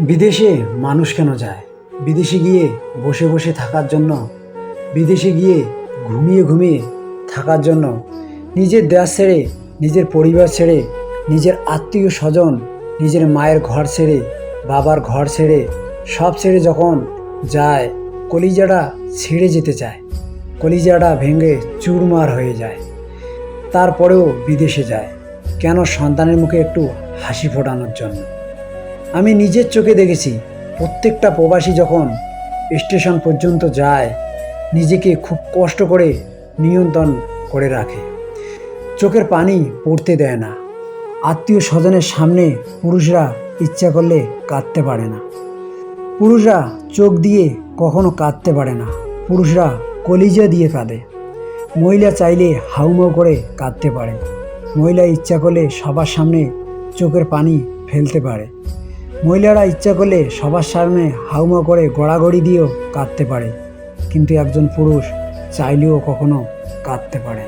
বিদেশে মানুষ কেন যায়? বিদেশে গিয়ে বসে বসে থাকার জন্য, বিদেশে গিয়ে ঘুমিয়ে ঘুমিয়ে থাকার জন্য, নিজের দেশ ছেড়ে, নিজের পরিবার ছেড়ে, নিজের আত্মীয় স্বজন, নিজের মায়ের ঘর ছেড়ে, বাবার ঘর ছেড়ে, সব ছেড়ে যখন যায়, কলিজাটা ছেড়ে যেতে চায়। কলিজাটা ভেঙে চুরমার হয়ে যায়। তারপরেও বিদেশে যায়। কেন সন্তানের মুখে একটু হাসি ফোটানোর জন্য? আমি নিজের চোখে দেখেছি, প্রত্যেকটা প্রবাসী যখন স্টেশন পর্যন্ত যায়, নিজেকে খুব কষ্ট করে নিয়ন্ত্রণ করে রাখে। চোখের পানি পড়তে দেয় না। আত্মীয় স্বজনের সামনে পুরুষরা ইচ্ছা করলে কাঁদতে পারে না। পুরুষরা চোখ দিয়ে কখনো কাঁদতে পারে না। পুরুষরা কলিজা দিয়ে কাঁদে। মহিলা চাইলে হাউমাউ করে কাঁদতে পারে। মহিলা ইচ্ছা করলে সবার সামনে চোখের পানি ফেলতে পারে। মহিলারা ইচ্ছা করলে সবার সামনে হাউমা করে গড়াগড়ি দিয়েও কাঁদতে পারে কিন্তু একজন পুরুষ চাইলেও কখনো কাঁদতে পারে।